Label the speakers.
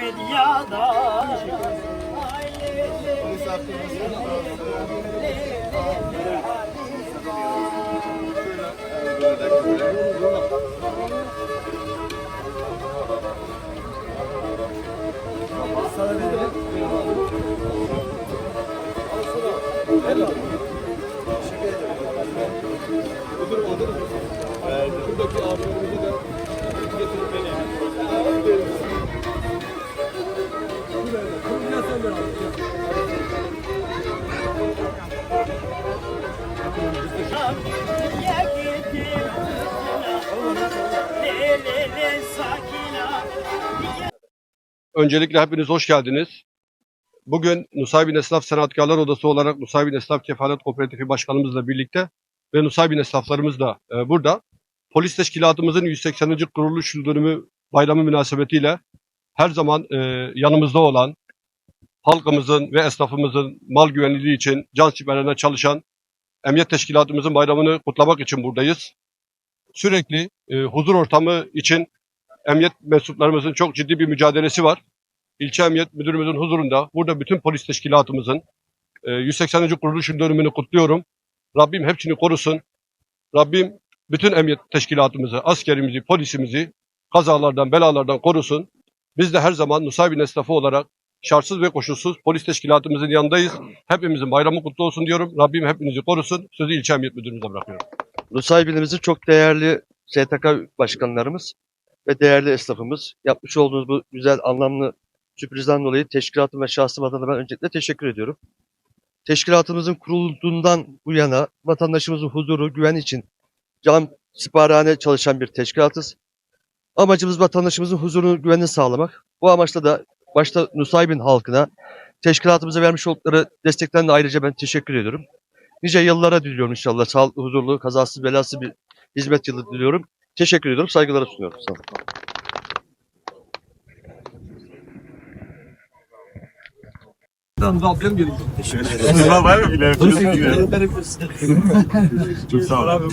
Speaker 1: dünyada Ya
Speaker 2: Öncelikle hepiniz hoş geldiniz. Bugün Nusaybin Esnaf Sanatkarlar Odası olarak Nusaybin Esnaf Kefalet Kooperatifi Başkanımızla birlikte ve Nusaybin esnaflarımız da e, burada. Polis Teşkilatımızın 180. kuruluş yıl dönümü bayramı münasebetiyle her zaman e, yanımızda olan, halkımızın ve esnafımızın mal güvenliği için can siperlerine çalışan Emniyet Teşkilatımızın bayramını kutlamak için buradayız. Sürekli e, huzur ortamı için emniyet mensuplarımızın çok ciddi bir mücadelesi var. İlçe Emniyet Müdürümüzün huzurunda burada bütün polis teşkilatımızın e, 180. kuruluş yıl dönümünü kutluyorum. Rabbim hepsini korusun. Rabbim bütün emniyet teşkilatımızı, askerimizi, polisimizi kazalardan, belalardan korusun. Biz de her zaman Nusaybin esnafı olarak şartsız ve koşulsuz polis teşkilatımızın yanındayız. Hepimizin bayramı kutlu olsun diyorum. Rabbim hepinizi korusun. Sözü ilçe emniyet müdürümüze bırakıyorum.
Speaker 3: Nusaybin'imizin çok değerli STK başkanlarımız ve değerli esnafımız yapmış olduğunuz bu güzel anlamlı sürprizden dolayı teşkilatım ve şahsım adına ben öncelikle teşekkür ediyorum. Teşkilatımızın kurulduğundan bu yana vatandaşımızın huzuru, güven için can siparhane çalışan bir teşkilatız. Amacımız vatandaşımızın huzurunu, güvenini sağlamak. Bu amaçla da başta Nusaybin halkına teşkilatımıza vermiş oldukları destekten de ayrıca ben teşekkür ediyorum. Nice yıllara diliyorum inşallah. Sağlıklı, huzurlu, kazasız, belasız bir hizmet yılı diliyorum. Teşekkür ediyorum. Saygılar sunuyorum. Sağ olun.
Speaker 4: Var mı bile? Çok sağ olun.